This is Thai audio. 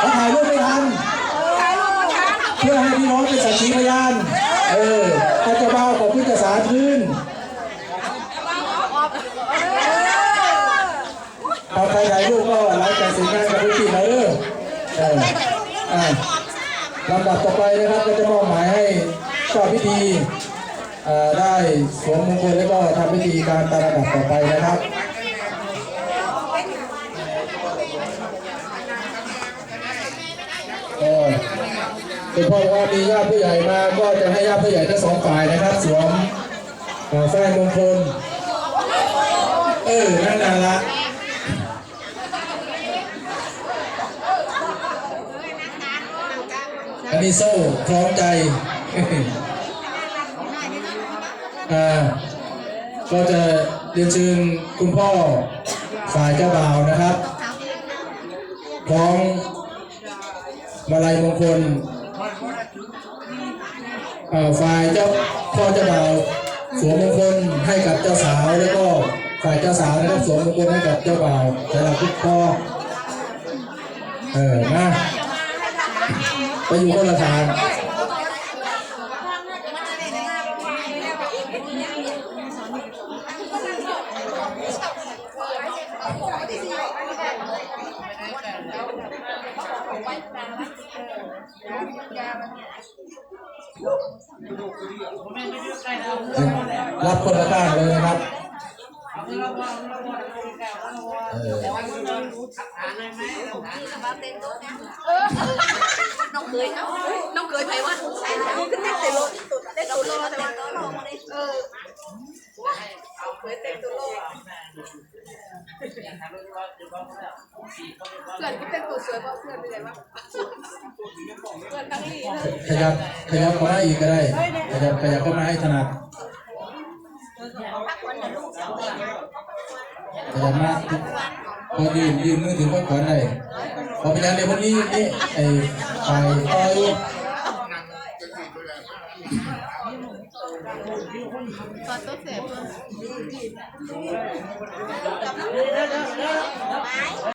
เขาถ่ายรูปไม่ทันเพื่อให้พี่น้องเป็นสักขีพยาน เออถ้าเจะเบาของพิจารณาขึ้นเอาใครถ่ายรูปก็หลังจากเสร็จงานกับพี่นะเออเอออะลำดับต่อไปนะครับก็จะมอบหมายให้เจ้าพิธีเอ่อได้สวมมงคลแล้วก็ทำพิธีการตามลำดับต่อไปนะครับ ก็เป็นพ่อว่ามีญาติผู้ใหญ่มาก็จะให้ญาติผู้ใหญ่ทั้งสองฝ่ายนะครับ สวมเอ่อแฟ้มงคล เออ นั่นน่ะละอันนี้โซ่คล้องใจอ่าก็จะเรียนเชิญคุณพ่อฝ่ายเจ้าบ่าวนะครับคล้อง มาลัยมงคลฝ่ายเจ้าพ่อเจ้าบ่าวสวมมงคลให้กับเจ้าสาวแล้วก็ฝ่ายเจ้าสาวนะครับสวมมงคลให้กับเจ้าบ่าวสำหรับทุกพ่อเออมาไปอยู่คนละทาง รับคนละข้างเลยนะครับเออน้องเคยเอาน้องเคยไปว่าใช่แล้วขึ้นได้แต่รถได้ตัวรอแต่ว่าน้องไม่ได้เออเคยเต็มตัวรอ เพื่อนก็เป็นตัวสวยเพราะเพื่อนเป็นไงวะเพื่อนตั้งลีนะขยับขยับเข้ามาอีกก็ได้ขยับขยับเข้ามาให้ถนัดขยับมาพอยืนยืนมือถึงก็ขวนเลยพอไปแล้วเดี๋ยววันนี้นี่ไอ้ฝ่ายต่อย ตอนต้นเสพ